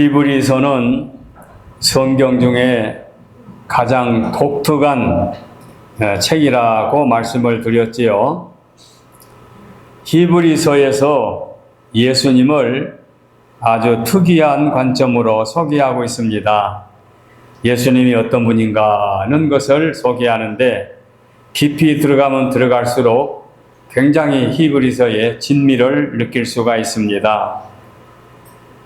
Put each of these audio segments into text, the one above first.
히브리서는 성경 중에 가장 독특한 어, 책이라고 말씀을 드렸지요. 히브리서에서 예수님을 아주 특이한 관점으로 소개하고 있습니다. 예수님이 어떤 분인가는 것을 소개하는데 깊이 들어가면 들어갈수록 굉장히 히브리서의 진미를 느낄 수가 있습니다.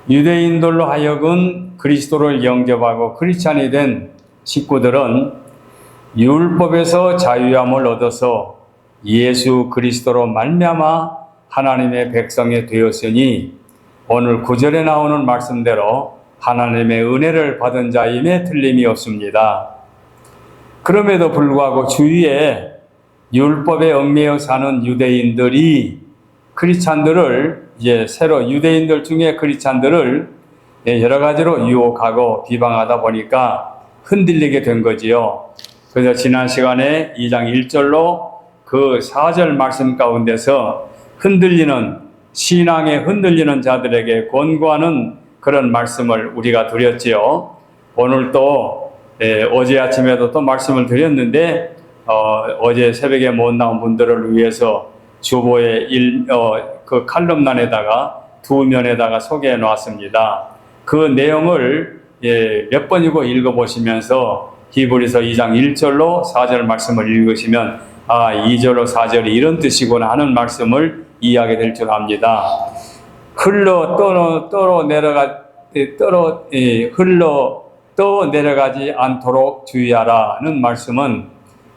유대인들로 하여금 그리스도를 영접하고 크리스찬이 된 식구들은 율법에서 자유함을 얻어서 예수 그리스도로 말미암아 하나님의 백성이 되었으니 오늘 구절에 나오는 말씀대로 하나님의 은혜를 받은 자임에 틀림이 없습니다. 그럼에도 불구하고 주위에 율법에 얽매여 사는 유대인들이 크리스찬들을 이제 새로 유대인들 중에 크리스찬들을 예, 여러 가지로 유혹하고 비방하다 보니까 흔들리게 된 거지요. 그래서 지난 시간에 2장 1절로 그 4절 말씀 가운데서 흔들리는 신앙에 흔들리는 자들에게 권고하는 그런 말씀을 우리가 드렸지요. 오늘 또 예, 어제 아침에도 또 말씀을 드렸는데 어, 제 새벽에 못 나온 분들을 위해서 주보의 일, 어, 그 칼럼란에다가 두 면에다가 소개해 놓았습니다. 그 내용을 예, 몇 번이고 읽어보시면서 히브리서 2장 1절로 4절 말씀을 읽으시면 아 2절로 4절이 이런 뜻이구나 하는 말씀을 이해하게 될 줄 압니다. 흘러 떠러 떠러 내려가 예, 떨어 예, 흘러 떠 내려가지 않도록 주의하라는 말씀은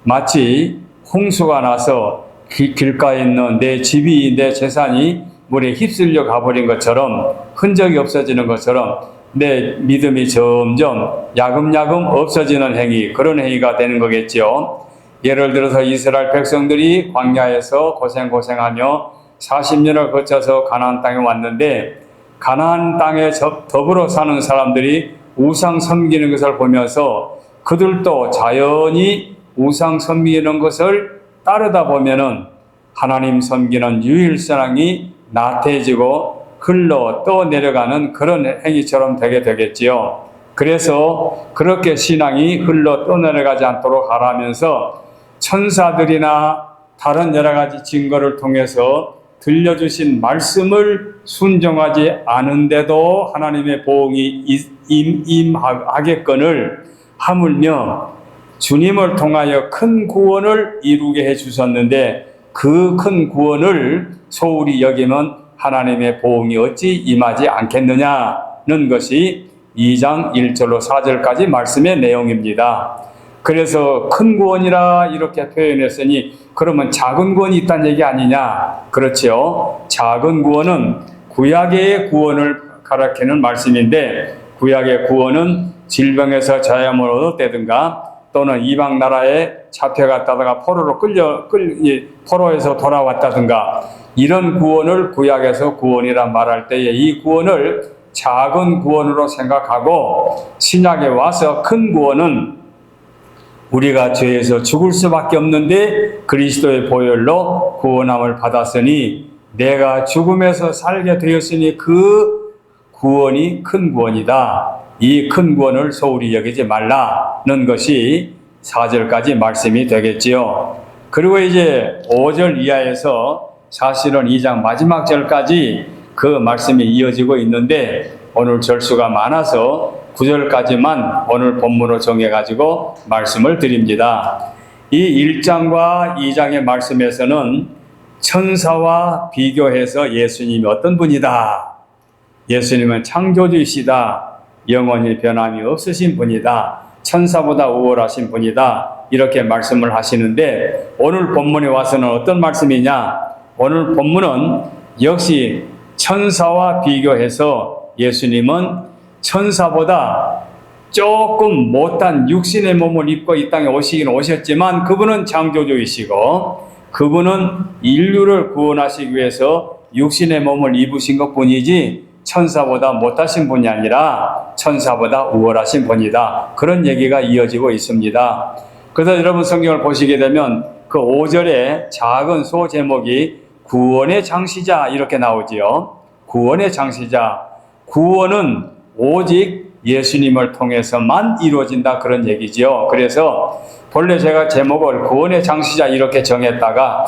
마치 홍수가 나서 길- 길가에 있는 내 집이 내 재산이 물에 휩쓸려 가버린 것처럼 흔적이 없어지는 것처럼 내 믿음이 점점 야금야금 없어지는 행위 그런 행위가 되는 거겠지요. 예를 들어서 이스라엘 백성들이 광야에서 고생 고생하며 40년을 거쳐서 가나안 땅에 왔는데 가나안 땅에 접- 더불어 사는 사람들이 우상 섬기는 것을 보면서 그들도 자연히 우상 섬기는 것을 따르다 보면은 하나님 섬기는 유일선앙이 나태해지고 흘러 떠 내려가는 그런 행위처럼 되게 되겠지요. 그래서 그렇게 신앙이 흘러 떠 내려가지 않도록 하라면서 천사들이나 다른 여러 가지 증거를 통해서 들려주신 말씀을 순종하지 않은데도 하나님의 보응이 임- 임하겠건을 하물며 주님을 통하여 큰 구원을 이루게 해 주셨는데 그 큰 구원을 소홀히 여기면 하나님의 보응이 어찌 임하지 않겠느냐는 것이 2장 1절로 4절까지 말씀의 내용입니다. 그래서 큰 구원이라 이렇게 표현했으니 그러면 작은 구원이 있다는 얘기 아니냐? 그렇죠. 작은 구원은 구약의 구원을 가리키는 말씀인데 구약의 구원은 질병에서 자유함을 얻었다든가 또는 이방 나라에 잡혀갔다가 포로로 끌려 끌 이, 포로에서 돌아왔다든가 이런 구원을 구약에서 구원이라 말할 때에 이 구원을 작은 구원으로 생각하고 신약에 와서 큰 구원은 우리가 죄에서 죽을 수밖에 없는데 그리스도의 보혈로 구원함을 받았으니 내가 죽음에서 살게 되었으니 그 구원이 큰 구원이다. 이 큰 구원을 소홀히 여기지 말라는 것이 4절까지 말씀이 되겠지요. 그리고 이제 5절 이하에서 사실은 2장 마지막 절까지 그 말씀이 이어지고 있는데 오늘 절수가 많아서 9절까지만 오늘 본문으로 정해가지고 말씀을 드립니다. 이 1장과 2장의 말씀에서는 천사와 비교해서 예수님이 어떤 분이다. 예수님은 창조주이시다. 영원히 변함이 없으신 분이다. 천사보다 우월하신 분이다. 이렇게 말씀을 하시는데 오늘 본문에 와서는 어떤 말씀이냐? 오늘 본문은 역시 천사와 비교해서 예수님은 천사보다 조금 못한 육신의 몸을 입고 이 땅에 오시긴 오셨지만 그분은 창조주이시고 그분은 인류를 구원하시기 위해서 육신의 몸을 입으신 것 뿐이지 천사보다 못하신 분이 아니라 천사보다 우월하신 분이다. 그런 얘기가 이어지고 있습니다. 그래서 여러분 성경을 보시게 되면 그 5절에 작은 소 제목이 구원의 장시자 이렇게 나오지요. 구원의 장시자. 구원은 오직 예수님을 통해서만 이루어진다 그런 얘기지요. 그래서 본래 제가 제목을 구원의 장시자 이렇게 정했다가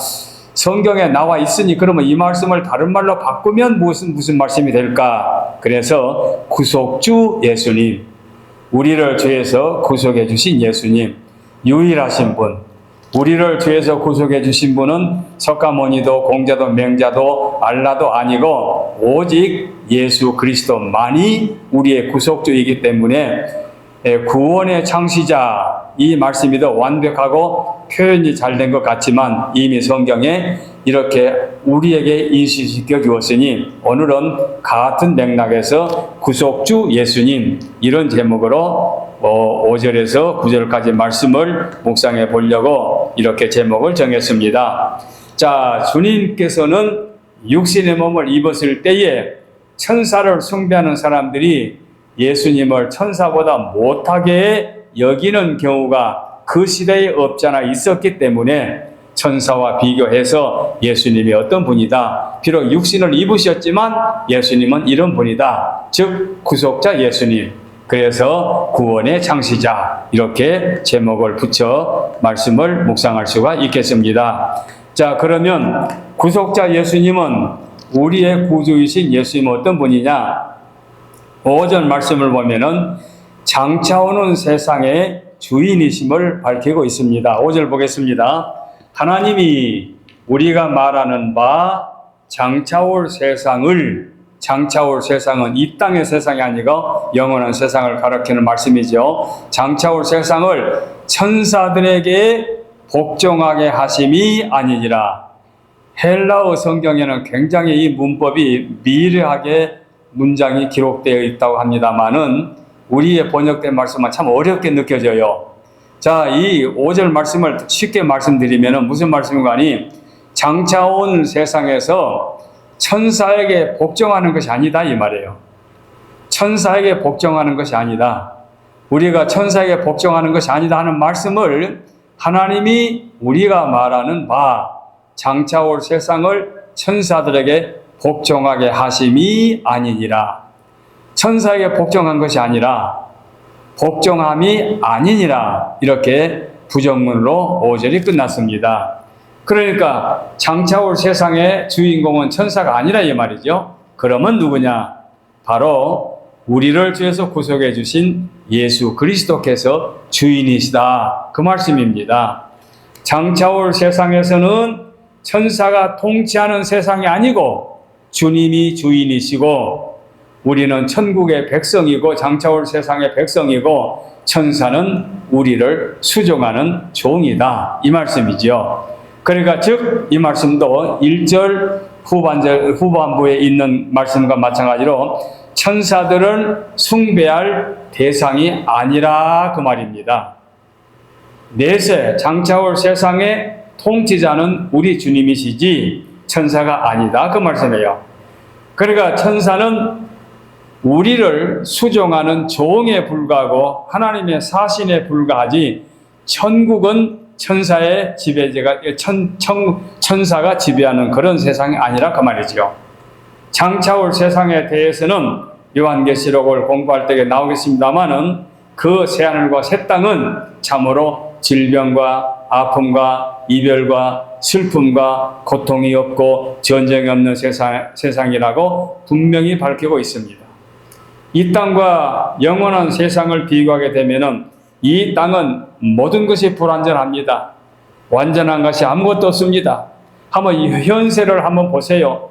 성경에 나와 있으니 그러면 이 말씀을 다른 말로 바꾸면 무슨 무슨 말씀이 될까? 그래서 구속주 예수님, 우리를 죄에서 구속해 주신 예수님, 유일하신 분, 우리를 죄에서 구속해 주신 분은 석가모니도 공자도 맹자도 알라도 아니고 오직 예수 그리스도만이 우리의 구속주이기 때문에 예, 구원의 창시자 이 말씀이 더 완벽하고 표현이 잘 된 것 같지만 이미 성경에 이렇게 우리에게 인식시켜 주었으니 오늘은 같은 맥락에서 구속주 예수님 이런 제목으로 어, 5절에서 9절까지 말씀을 묵상해 보려고 이렇게 제목을 정했습니다. 자, 주님께서는 육신의 몸을 입었을 때에 천사를 숭배하는 사람들이 예수님을 천사보다 못하게 여기는 경우가 그 시대에 없잖아 있었기 때문에 천사와 비교해서 예수님이 어떤 분이다. 비록 육신을 입으셨지만 예수님은 이런 분이다. 즉, 구속자 예수님. 그래서 구원의 창시자. 이렇게 제목을 붙여 말씀을 묵상할 수가 있겠습니다. 자, 그러면 구속자 예수님은 우리의 구주이신 예수님은 어떤 분이냐? 5절 말씀을 보면은 장차 오는 세상의 주인이심을 밝히고 있습니다. 5절 보겠습니다. 하나님이 우리가 말하는 바 장차 올 세상을 장차 올 세상은 이 땅의 세상이 아니고 영원한 세상을 가리키는 말씀이죠. 장차 올 세상을 천사들에게 복종하게 하심이 아니니라. 헬라어 성경에는 굉장히 이 문법이 미려하게 문장이 기록되어 있다고 합니다만은 우리의 번역된 말씀은 참 어렵게 느껴져요. 자, 이 5절 말씀을 쉽게 말씀드리면 무슨 말씀인가 하니 장차 온 세상에서 천사에게 복종하는 것이 아니다 이 말이에요. 천사에게 복종하는 것이 아니다. 우리가 천사에게 복종하는 것이 아니다 하는 말씀을 하나님이 우리가 말하는 바 장차 올 세상을 천사들에게 복종하게 하심이 아니니라. 천사에게 복종한 것이 아니라 복종함이 아니니라. 이렇게 부정문으로 5절이 끝났습니다. 그러니까 장차 올 세상의 주인공은 천사가 아니라 이 말이죠. 그러면 누구냐? 바로 우리를 죄에서 구속해 주신 예수 그리스도께서 주인이시다. 그 말씀입니다. 장차 올 세상에서는 천사가 통치하는 세상이 아니고 주님이 주인이시고 우리는 천국의 백성이고 장차 올 세상의 백성이고 천사는 우리를 수종하는 종이다. 이 말씀이죠. 그러니까 즉 이 말씀도 1절 후반절 후반부에 있는 말씀과 마찬가지로 천사들은 숭배할 대상이 아니라 그 말입니다. 내세 장차 올 세상의 통치자는 우리 주님이시지 천사가 아니다 그 말씀이에요. 그러니까 천사는 우리를 수종하는 종에 불과하고 하나님의 사신에 불과하지 천국은 천사의 지배제가 천, 천, 천사가 지배하는 그런 세상이 아니라 그 말이죠. 장차 올 세상에 대해서는 요한계시록을 공부할 때 나오겠습니다만은 그 새하늘과 새 땅은 참으로 질병과 아픔과 이별과 슬픔과 고통이 없고 전쟁이 없는 세상, 세상이라고 분명히 밝히고 있습니다. 이 땅과 영원한 세상을 비교하게 되면은 이 땅은 모든 것이 불완전합니다. 완전한 것이 아무것도 없습니다. 한번 이 현세를 한번 보세요.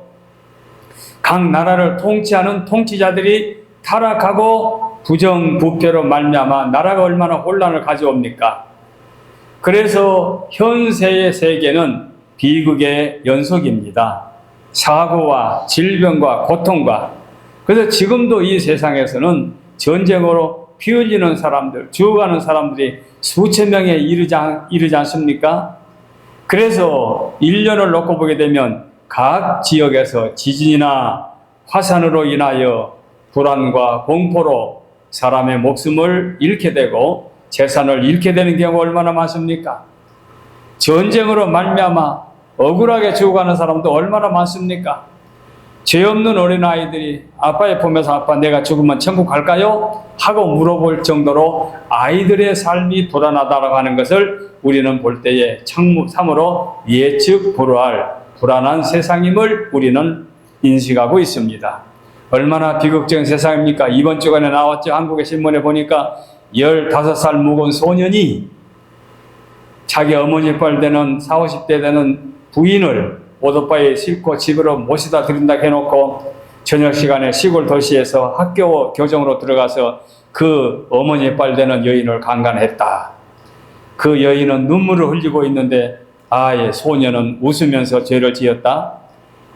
각 나라를 통치하는 통치자들이 타락하고 부정부패로 말미암아 나라가 얼마나 혼란을 가져옵니까? 그래서 현세의 세계는 비극의 연속입니다. 사고와 질병과 고통과 그래서 지금도 이 세상에서는 전쟁으로 피 흘리는 사람들, 죽어가는 사람들이 수천 명에 이르지, 않, 이르지 않습니까? 그래서 1년을 놓고 보게 되면 각 지역에서 지진이나 화산으로 인하여 불안과 공포로 사람의 목숨을 잃게 되고 재산을 잃게 되는 경우가 얼마나 많습니까? 전쟁으로 말미암아 억울하게 죽어가는 사람도 얼마나 많습니까? 죄 없는 어린아이들이 아빠의 품에서 아빠 내가 죽으면 천국 갈까요? 하고 물어볼 정도로 아이들의 삶이 불안하다고 하는 것을 우리는 볼 때에 참- 참으로 예측 불허할 불안한 세상임을 우리는 인식하고 있습니다. 얼마나 비극적인 세상입니까? 이번 주간에 나왔죠. 한국의 신문에 보니까 15살 묵은 소년이 자기 어머니 뻘 되는 4, 50대 되는 부인을 오토바이에 싣고 집으로 모시다 드린다 해놓고 저녁 시간에 시골 도시에서 학교 교정으로 들어가서 그 어머니 뻘 되는 여인을 강간했다. 그 여인은 눈물을 흘리고 있는데 아예 소년은 웃으면서 죄를 지었다.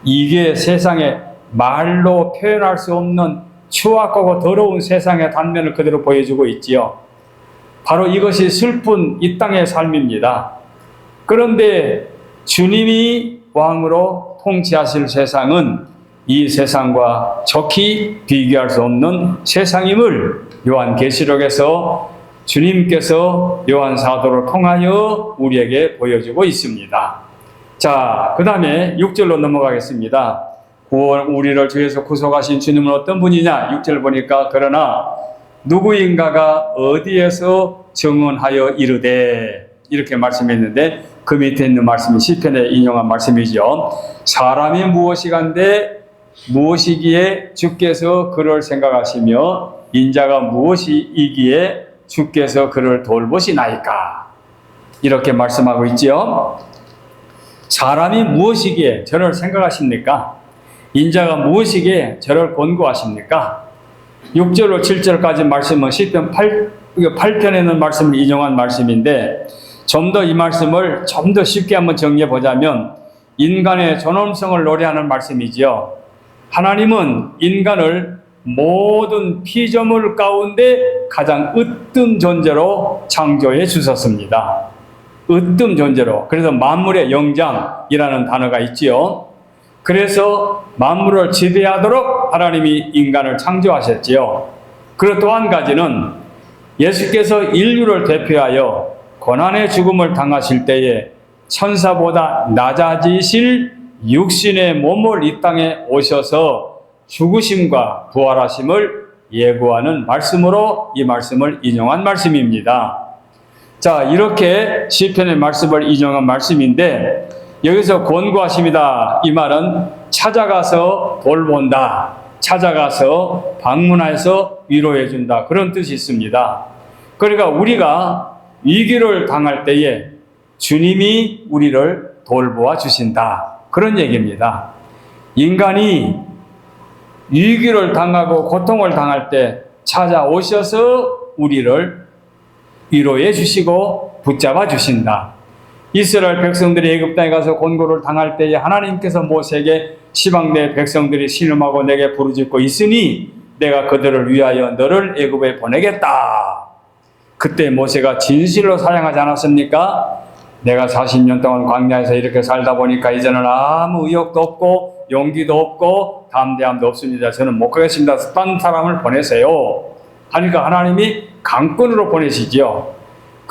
이게 세상에 말로 표현할 수 없는 추악하고 더러운 세상의 단면을 그대로 보여주고 있지요. 바로 이것이 슬픈 이 땅의 삶입니다. 그런데 주님이 왕으로 통치하실 세상은 이 세상과 적히 비교할 수 없는 세상임을 요한 계시록에서 주님께서 요한 사도를 통하여 우리에게 보여주고 있습니다. 자, 그 다음에 6절로 넘어가겠습니다. 우리를 주에서 구속하신 주님은 어떤 분이냐? 6절 보니까 그러나 누구인가가 어디에서 증언하여 이르되 이렇게 말씀했는데 그 밑에 있는 말씀이 시편에 인용한 말씀이죠. 사람이 무엇이간데 무엇이기에 주께서 그를 생각하시며 인자가 무엇이기에 주께서 그를 돌보시나이까 이렇게 말씀하고 있지요. 사람이 무엇이기에 저를 생각하십니까? 인자가 무엇이기에 저를 권고하십니까? 6절로 7절까지 말씀은 시편 8, 8편에 있는 말씀을 인용한 말씀인데 좀 더 이 말씀을 좀 더 쉽게 한번 정리해 보자면 인간의 존엄성을 노래하는 말씀이지요. 하나님은 인간을 모든 피조물 가운데 가장 으뜸 존재로 창조해 주셨습니다. 으뜸 존재로. 그래서 만물의 영장이라는 단어가 있지요. 그래서 만물을 지배하도록 하나님이 인간을 창조하셨지요. 그리고 또 한 가지는 예수께서 인류를 대표하여 고난의 죽음을 당하실 때에 천사보다 낮아지실 육신의 몸을 이 땅에 오셔서 죽으심과 부활하심을 예고하는 말씀으로 이 말씀을 인용한 말씀입니다. 자, 이렇게 시편의 말씀을 인용한 말씀인데 여기서 권고하십니다. 이 말은 찾아가서 돌본다. 찾아가서 방문해서 위로해 준다. 그런 뜻이 있습니다. 그러니까 우리가 위기를 당할 때에 주님이 우리를 돌보아 주신다. 그런 얘기입니다. 인간이 위기를 당하고 고통을 당할 때 찾아오셔서 우리를 위로해 주시고 붙잡아 주신다. 이스라엘 백성들이 애굽 땅에 가서 곤고를 당할 때에 하나님께서 모세에게 시방 내 백성들이 신음하고 내게 부르짖고 있으니 내가 그들을 위하여 너를 애굽에 보내겠다. 그때 모세가 진실로 사양하지 않았습니까? 내가 40년 동안 광야에서 이렇게 살다 보니까 이제는 아무 의욕도 없고 용기도 없고 담대함도 없습니다. 저는 못 가겠습니다. 딴 사람을 보내세요. 하니까 하나님이 강권으로 보내시지요.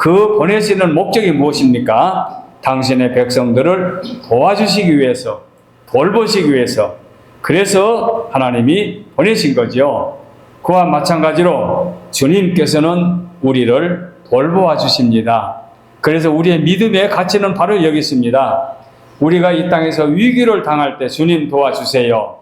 그 보내시는 목적이 무엇입니까? 당신의 백성들을 도와주시기 위해서, 돌보시기 위해서. 그래서 하나님이 보내신 거죠. 그와 마찬가지로 주님께서는 우리를 돌보아 주십니다. 그래서 우리의 믿음의 가치는 바로 여기 있습니다. 우리가 이 땅에서 위기를 당할 때 주님 도와주세요.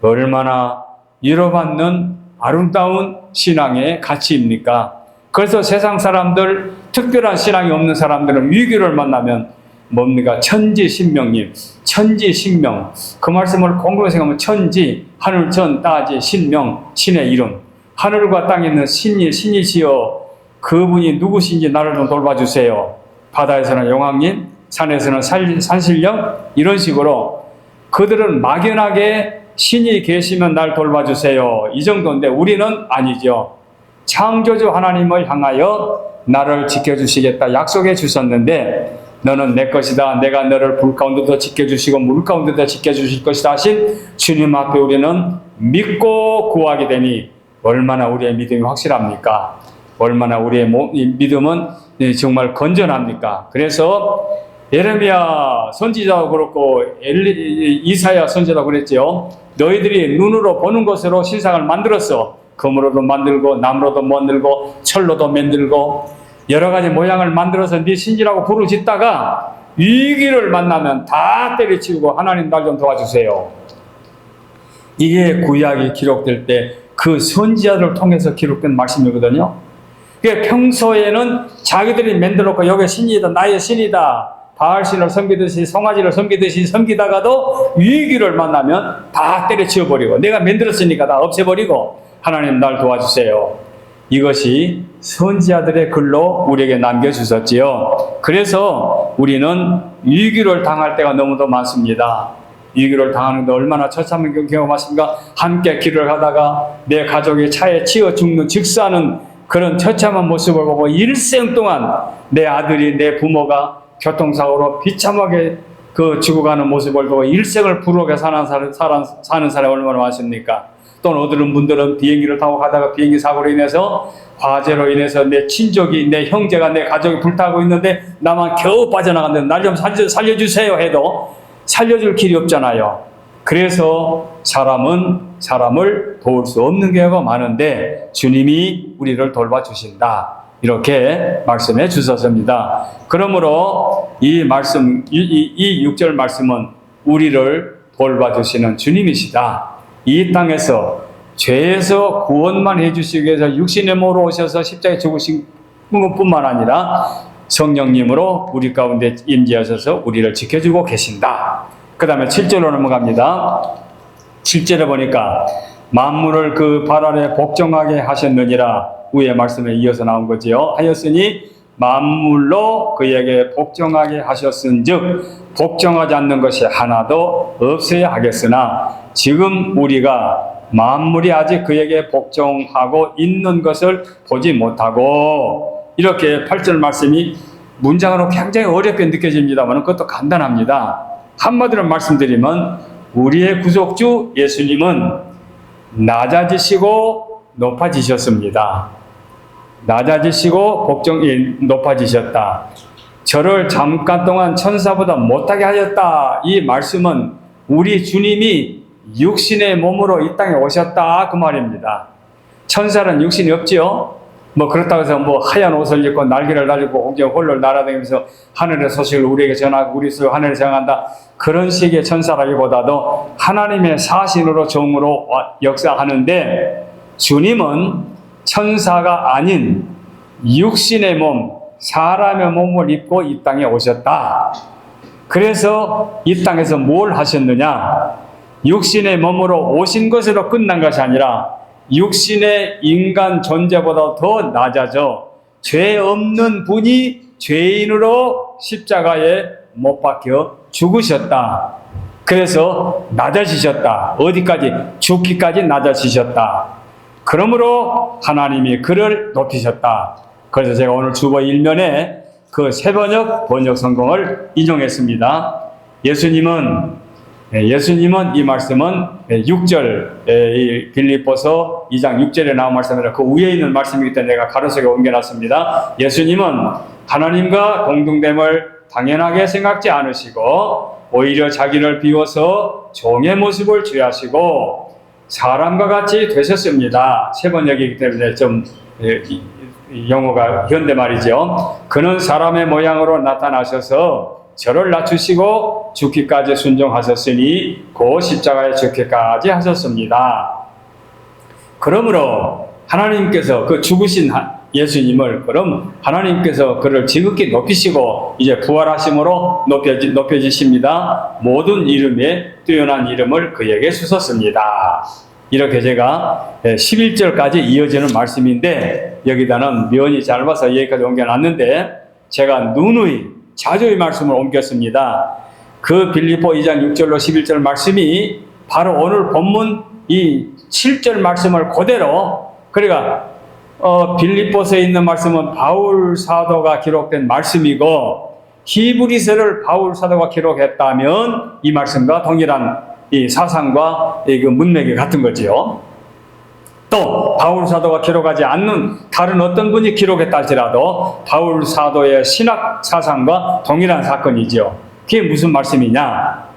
얼마나 위로받는 아름다운 신앙의 가치입니까? 그래서 세상 사람들, 특별한 신앙이 없는 사람들은 위기를 만나면 뭡니까? 천지 신명님, 천지 신명. 그 말씀을 공부해 생각하면 천지, 하늘 전 따지 신명, 신의 이름. 하늘과 땅에 있는 신이, 신이시여 그분이 누구신지 나를 좀 돌봐주세요. 바다에서는 용왕님, 산에서는 산, 산신령, 이런 식으로 그들은 막연하게 신이 계시면 날 돌봐주세요. 이 정도인데 우리는 아니죠. 창조주 하나님을 향하여 나를 지켜주시겠다 약속해 주셨는데 너는 내 것이다. 내가 너를 불 가운데도 지켜주시고 물 가운데도 지켜주실 것이다 하신 주님 앞에 우리는 믿고 구하게 되니 얼마나 우리의 믿음이 확실합니까? 얼마나 우리의 믿음은 정말 건전합니까? 그래서 예레미야 선지자도 그렇고 엘리, 이사야 선지자도 그랬지요. 너희들이 눈으로 보는 것으로 세상을 만들었어. 금으로도 만들고 나무로도 만들고 철로도 만들고 여러 가지 모양을 만들어서 네 신지라고 부르짖다가 위기를 만나면 다 때려치우고 하나님 날 좀 도와주세요. 이게 구약이 기록될 때 그 선지자들을 통해서 기록된 말씀이거든요. 그게 평소에는 자기들이 만들었고 여기 신이다 나의 신이다 바알신을 섬기듯이 송아지를 섬기듯이 섬기다가도 위기를 만나면 다 때려치워 버리고 내가 만들었으니까 다 없애버리고 하나님 날 도와주세요. 이것이 선지자들의 글로 우리에게 남겨주셨지요. 그래서 우리는 위기를 당할 때가 너무도 많습니다. 위기를 당하는데 얼마나 처참한 경험하십니까? 함께 길을 가다가 내 가족이 차에 치여 죽는 직사하는 그런 처참한 모습을 보고 일생 동안 내 아들이 내 부모가 교통사고로 비참하게 그 죽어가는 모습을 보고 일생을 부러게 사는 사람, 사람, 사는 사람이 얼마나 많습니까? 또는 어떤 분들은 비행기를 타고 가다가 비행기 사고로 인해서 화재로 인해서 내 친족이 내 형제가 내 가족이 불타고 있는데 나만 겨우 빠져나갔는데 날좀 살려, 살려주세요 해도 살려줄 길이 없잖아요. 그래서 사람은 사람을 도울 수 없는 경우가 많은데 주님이 우리를 돌봐주신다. 이렇게 말씀해 주셨습니다. 그러므로 이 말씀, 이, 이, 이 6절 말씀은 우리를 돌봐주시는 주님이시다. 이 땅에서 죄에서 구원만 해주시기 위해서 육신의 모로 오셔서 십자가에 죽으신 것뿐만 아니라 성령님으로 우리 가운데 임재하셔서 우리를 지켜주고 계신다. 그 다음에 7절로 넘어갑니다. 7절에 보니까 만물을 그 발 아래 복종하게 하셨느니라 위의 말씀에 이어서 나온 거지요. 하였으니 만물로 그에게 복종하게 하셨은즉 복종하지 않는 것이 하나도 없어야 하겠으나 지금 우리가 만물이 아직 그에게 복종하고 있는 것을 보지 못하고 이렇게 8절 말씀이 문장으로 굉장히 어렵게 느껴집니다만 그것도 간단합니다. 한마디로 말씀드리면 우리의 구속주 예수님은 낮아지시고 높아지셨습니다. 낮아지시고 복종이 높아지셨다. 저를 잠깐 동안 천사보다 못하게 하셨다. 이 말씀은 우리 주님이 육신의 몸으로 이 땅에 오셨다. 그 말입니다. 천사는 육신이 없지요? 뭐 그렇다고 해서 뭐 하얀 옷을 입고 날개를 달리고 공중 홀로 날아다니면서 하늘의 소식을 우리에게 전하고 우리 수 하늘에 전한다. 그런 식의 천사라기보다도 하나님의 사신으로 종으로 역사하는데 주님은 천사가 아닌 육신의 몸, 사람의 몸을 입고 이 땅에 오셨다. 그래서 이 땅에서 뭘 하셨느냐? 육신의 몸으로 오신 것으로 끝난 것이 아니라 육신의 인간 존재보다 더 낮아져 죄 없는 분이 죄인으로 십자가에 못 박혀 죽으셨다. 그래서 낮아지셨다. 어디까지? 죽기까지 낮아지셨다. 그러므로 하나님이 그를 높이셨다. 그래서 제가 오늘 주보 일면에 그 세번역 번역 성공을 인용했습니다. 예수님은 예, 예수님은 이 말씀은 6절 빌립보서 2장 6절에 나온 말씀이라 그 위에 있는 말씀이기 때문에 내가 가로 속에 옮겨놨습니다. 예수님은 하나님과 공동됨을 당연하게 생각지 않으시고 오히려 자기를 비워서 종의 모습을 취하시고 사람과 같이 되셨습니다. 세 번역이기 때문에 좀 예, 영어가 현대 말이죠. 그는 사람의 모양으로 나타나셔서 저를 낮추시고 죽기까지 순종하셨으니 그 십자가에 죽기까지 하셨습니다. 그러므로 하나님께서 그 죽으신 예수님을 그럼 하나님께서 그를 지극히 높이시고 이제 부활하심으로 높여지, 높여지십니다. 모든 이름에 뛰어난 이름을 그에게 주셨습니다. 이렇게 제가 11절까지 이어지는 말씀인데 여기다는 면이 짧아서 여기까지 옮겨놨는데 제가 누누이 자주 이 말씀을 옮겼습니다. 그 빌리포 2장 6절로 11절 말씀이 바로 오늘 본문 이 7절 말씀을 그대로 그러니까 어, 빌립보서에 있는 말씀은 바울 사도가 기록된 말씀이고 히브리서를 바울 사도가 기록했다면 이 말씀과 동일한 이 사상과 이 그 문맥이 같은 거지요. 또 바울 사도가 기록하지 않는 다른 어떤 분이 기록했다 할지라도 바울 사도의 신학 사상과 동일한 사건이죠. 그게 무슨 말씀이냐?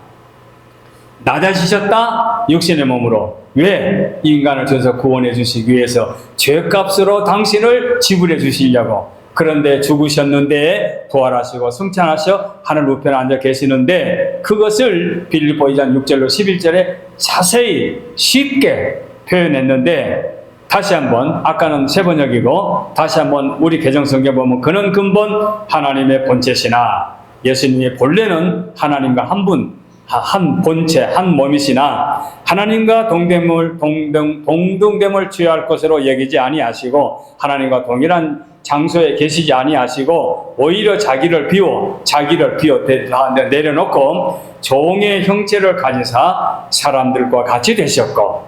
낮아지셨다 육신의 몸으로 왜 인간을 줘서 구원해 주시기 위해서 죄값으로 당신을 지불해 주시려고 그런데 죽으셨는데 부활하시고 승천하셔 하늘 우편에 앉아 계시는데 그것을 빌립보 2장 6절로 11절에 자세히 쉽게 표현했는데 다시 한번 아까는 세 번역이고 다시 한번 우리 개정성경 보면 그는 근본 하나님의 본체시나 예수님의 본래는 하나님과 한 분, 한 본체, 한 몸이시나 하나님과 동됨을 동등 동등됨을 취할 것으로 여기지 아니하시고 하나님과 동일한 장소에 계시지 아니하시고 오히려 자기를 비워 자기를 비워 내려놓고 종의 형체를 가지사 사람들과 같이 되셨고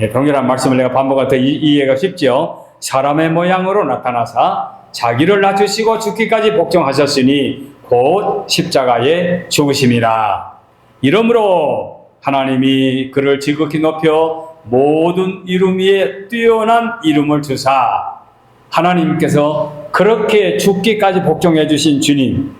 예, 동일한 말씀을 내가 반복할 때 이- 이해가 쉽죠. 사람의 모양으로 나타나사 자기를 낮추시고 죽기까지 복종하셨으니 곧 십자가에 죽으심이라. 이러므로 하나님이 그를 지극히 높여 모든 이름 위에 뛰어난 이름을 주사 하나님께서 그렇게 죽기까지 복종해 주신 주님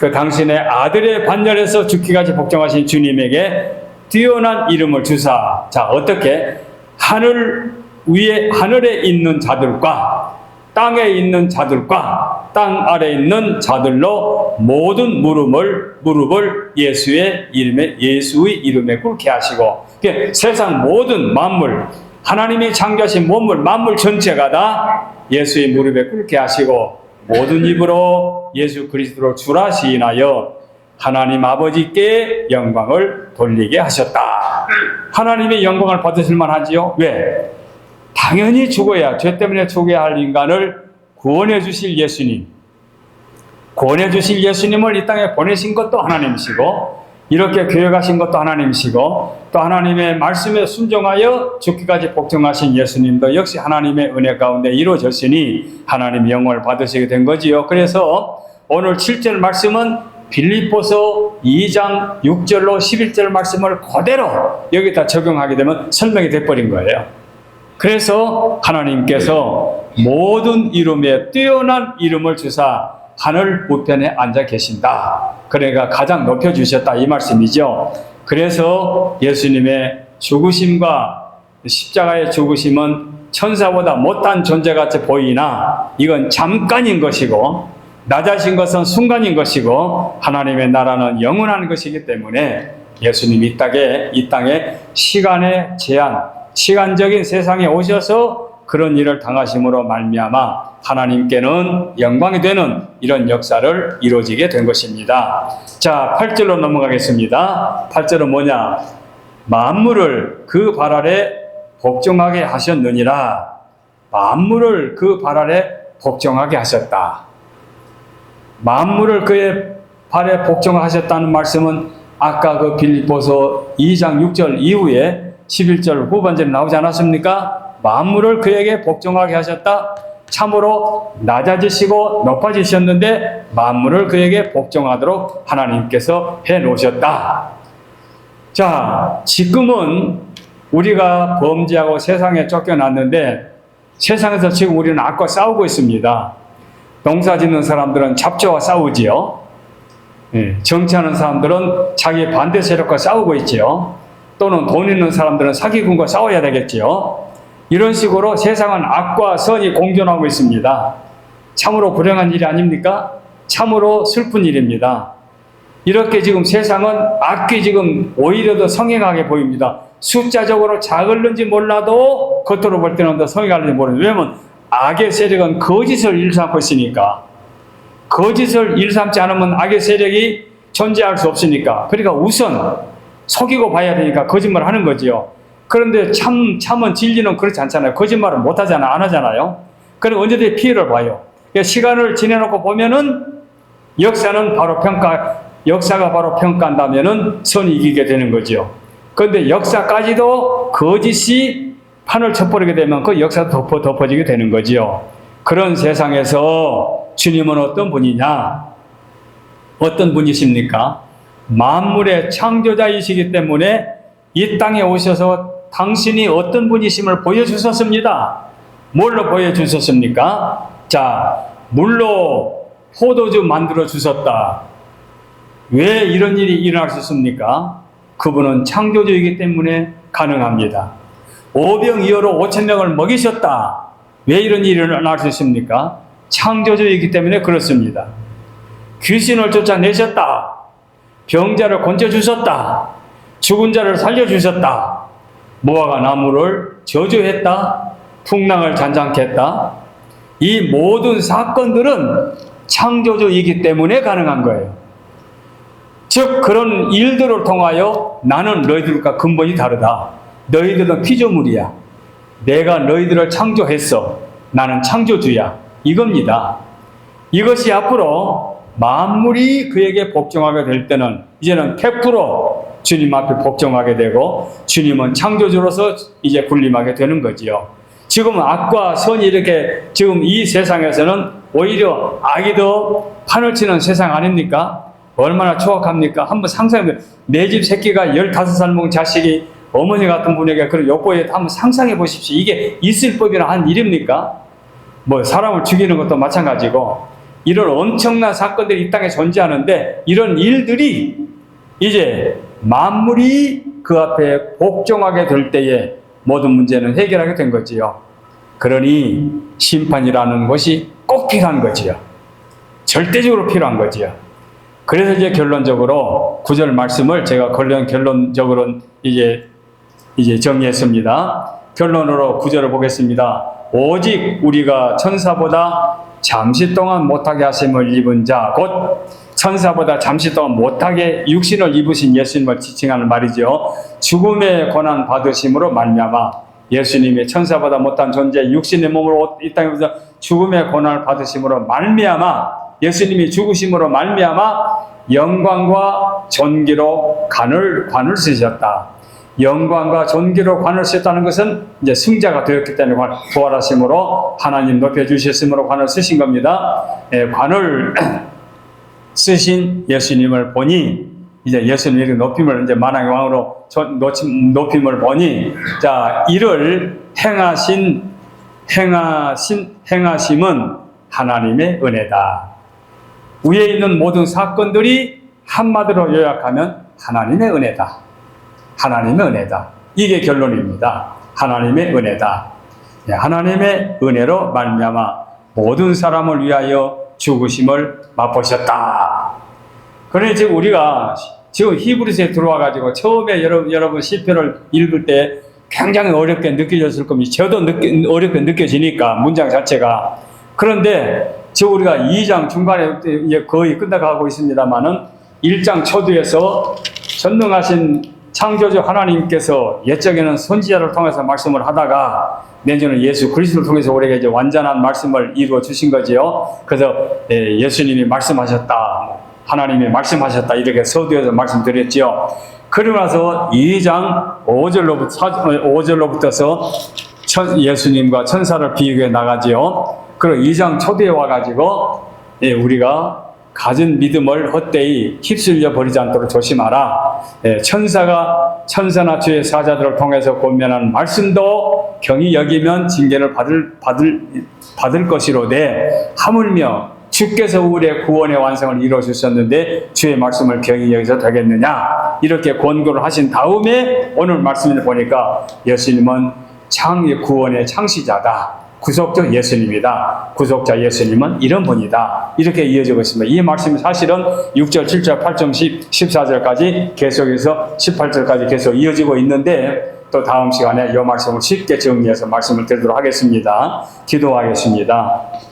그 당신의 아들의 반열에서 죽기까지 복종하신 주님에게 뛰어난 이름을 주사. 자 어떻게? 하늘 위에 하늘에 있는 자들과 땅에 있는 자들과 땅 아래 있는 자들로 모든 무릎을 무릎을 예수의 이름에 예수의 이름에 꿇게 하시고 그러니까 세상 모든 만물 하나님이 창조하신 만물 만물 전체가 다 예수의 무릎에 꿇게 하시고 모든 입으로 예수 그리스도로 주라 시인하여 하나님 아버지께 영광을 돌리게 하셨다. 하나님의 영광을 받으실 만하지요? 왜? 당연히 죽어야 죄 때문에 죽어야 할 인간을 구원해 주실 예수님. 구원해 주실 예수님을 이 땅에 보내신 것도 하나님이시고 이렇게 교회 가신 것도 하나님이시고 또 하나님의 말씀에 순종하여 죽기까지 복종하신 예수님도 역시 하나님의 은혜 가운데 이루어졌으니 하나님 영광을 받으시게 된 거지요. 그래서 오늘 7절 말씀은 빌립보서 2장 6절로 11절 말씀을 그대로 여기다 적용하게 되면 설명이 돼버린 거예요. 그래서 하나님께서 모든 이름에 뛰어난 이름을 주사 하늘 우편에 앉아 계신다. 그러니까 가장 높여 주셨다. 이 말씀이죠. 그래서 예수님의 죽으심과 십자가의 죽으심은 천사보다 못한 존재같이 보이나 이건 잠깐인 것이고 낮아진 것은 순간인 것이고 하나님의 나라는 영원한 것이기 때문에 예수님이 이 땅에 이 땅에 시간의 제한, 시간적인 세상에 오셔서 그런 일을 당하심으로 말미암아 하나님께는 영광이 되는 이런 역사를 이루어지게 된 것입니다. 자, 8절로 넘어가겠습니다. 8절은 뭐냐? 만물을 그 발 아래 복종하게 하셨느니라. 만물을 그 발 아래 복종하게 하셨다. 만물을 그의 발에 복종하셨다는 말씀은 아까 그 빌립보서 2장 6절 이후에 11절 후반절에 나오지 않았습니까? 만물을 그에게 복종하게 하셨다. 참으로 낮아지시고 높아지셨는데 만물을 그에게 복종하도록 하나님께서 해 놓으셨다. 자, 지금은 우리가 범죄하고 세상에 쫓겨났는데 세상에서 지금 우리는 악과 싸우고 있습니다. 농사 짓는 사람들은 잡초와 싸우지요. 예, 정치하는 사람들은 자기 반대 세력과 싸우고 있지요. 또는 돈 있는 사람들은 사기꾼과 싸워야 되겠지요. 이런 식으로 세상은 악과 선이 공존하고 있습니다. 참으로 불행한 일이 아닙니까? 참으로 슬픈 일입니다. 이렇게 지금 세상은 악기 지금 오히려 더 성행하게 보입니다. 숫자적으로 작을는지 몰라도 겉으로 볼 때는 더 성행하는지 모르는 왜냐면 악의 세력은 거짓을 일삼고 있으니까 거짓을 일삼지 않으면 악의 세력이 존재할 수 없으니까 그러니까 우선 속이고 봐야 되니까 거짓말 하는 거지요. 그런데 참, 참은 진리는 그렇지 않잖아요. 거짓말을 못 하잖아, 안 하잖아요. 그럼 언제든지 피해를 봐요. 그러니까 시간을 지내놓고 보면은 역사는 바로 평가, 역사가 바로 평가한다면은 선이 이기게 되는 거죠. 그런데 역사까지도 거짓이 판을 쳐버리게 되면 그 역사도 덮어, 덮어지게 되는 거지요. 그런 세상에서 주님은 어떤 분이냐? 어떤 분이십니까? 만물의 창조자이시기 때문에 이 땅에 오셔서 당신이 어떤 분이심을 보여주셨습니다. 뭘로 보여주셨습니까? 자, 물로 포도주 만들어 주셨다. 왜 이런 일이 일어날 수 있습니까? 그분은 창조주이기 때문에 가능합니다. 오병이어로 5천 명을 먹이셨다. 왜 이런 일이 일어날 수 있습니까? 창조주이기 때문에 그렇습니다. 귀신을 쫓아내셨다. 병자를 건져주셨다. 죽은 자를 살려주셨다. 모아가 나무를 저주했다. 풍랑을 잔잔케 했다. 이 모든 사건들은 창조주이기 때문에 가능한 거예요. 즉 그런 일들을 통하여 나는 너희들과 근본이 다르다. 너희들은 피조물이야. 내가 너희들을 창조했어. 나는 창조주야. 이겁니다. 이것이 앞으로 만물이 그에게 복종하게 될 때는 이제는 100% 주님 앞에 복종하게 되고 주님은 창조주로서 이제 군림하게 되는 거지요. 지금 악과 선이 이렇게 지금 이 세상에서는 오히려 악이 더 판을 치는 세상 아닙니까? 얼마나 추악합니까? 한번 상상해 내 집 새끼가 15살 먹은 자식이 어머니 같은 분에게 그런 욕보에 한번 상상해 보십시오. 이게 있을 법이나 한 일입니까? 뭐 사람을 죽이는 것도 마찬가지고 이런 엄청난 사건들이 이 땅에 존재하는데 이런 일들이 이제 만물이 그 앞에 복종하게 될 때에 모든 문제는 해결하게 된 거지요. 그러니 심판이라는 것이 꼭 필요한 거지요. 절대적으로 필요한 거지요. 그래서 이제 결론적으로 구절 말씀을 제가 결론 결론적으로 이제 이제 정리했습니다. 결론으로 구절을 보겠습니다. 오직 우리가 천사보다 잠시 동안 못하게 하심을 입은 자, 곧 천사보다 잠시 동안 못하게 육신을 입으신 예수님을 지칭하는 말이죠. 죽음의 고난 받으심으로 말미암아 예수님이 천사보다 못한 존재 육신의 몸으로 이 땅에서 죽음의 고난을 받으심으로 말미암아 예수님이 죽으심으로 말미암아 영광과 존귀로 관을 관을 쓰셨다. 영광과 존귀로 관을 쓰셨다는 것은 이제 승자가 되었기 때문에 관- 부활하심으로 하나님 높여 주셨으므로 관을 쓰신 겁니다. 예, 관을 쓰신 예수님을 보니 이제 예수님의 높임을 이제 만왕의 왕으로 높임을 보니 자 이를 행하신 행하신 행하심은 하나님의 은혜다. 위에 있는 모든 사건들이 한마디로 요약하면 하나님의 은혜다. 하나님의 은혜다. 이게 결론입니다. 하나님의 은혜다. 네, 하나님의 은혜로 말미암아 모든 사람을 위하여 죽으심을 맛보셨다. 그러니 지금 우리가 지금 히브리서에 들어와 가지고 처음에 여러분 여러분 시편을 읽을 때 굉장히 어렵게 느껴졌을 겁니다. 저도 느끼, 어렵게 느껴지니까 문장 자체가 그런데 지금 우리가 2장 중간에 거의 끝나가고 있습니다만은 1장 초두에서 전능하신 창조주 하나님께서 옛적에는 선지자를 통해서 말씀을 하다가 내년은 예수 그리스도를 통해서 우리에게 이제 완전한 말씀을 이루어 주신 거지요. 그래서 예, 예수님이 말씀하셨다. 뭐 하나님이 말씀하셨다. 이렇게 서두에서 말씀드렸지요. 그러고 나서 2장 5절로부터, 5절로부터서 예수님과 천사를 비유해 나가지요. 그리고 2장 초대에 와가지고 예, 우리가 가진 믿음을 헛되이 휩쓸려 버리지 않도록 조심하라. 예, 천사가 천사나 주의 사자들을 통해서 권면한 말씀도 경히 여기면 징계를 받을 받을 받을 것이로되 하물며 주께서 우리의 구원의 완성을 이루어 주셨는데 주의 말씀을 경히 여기서 되겠느냐 이렇게 권고를 하신 다음에 오늘 말씀을 보니까 예수님은 창 구원의 창시자다. 구속자 예수님이다. 구속자 예수님은 이런 분이다. 이렇게 이어지고 있습니다. 이 말씀이 사실은 6절, 7절, 8절, 10, 14절까지 계속해서 18절까지 계속 이어지고 있는데 또 다음 시간에 이 말씀을 쉽게 정리해서 말씀을 드리도록 하겠습니다. 기도하겠습니다.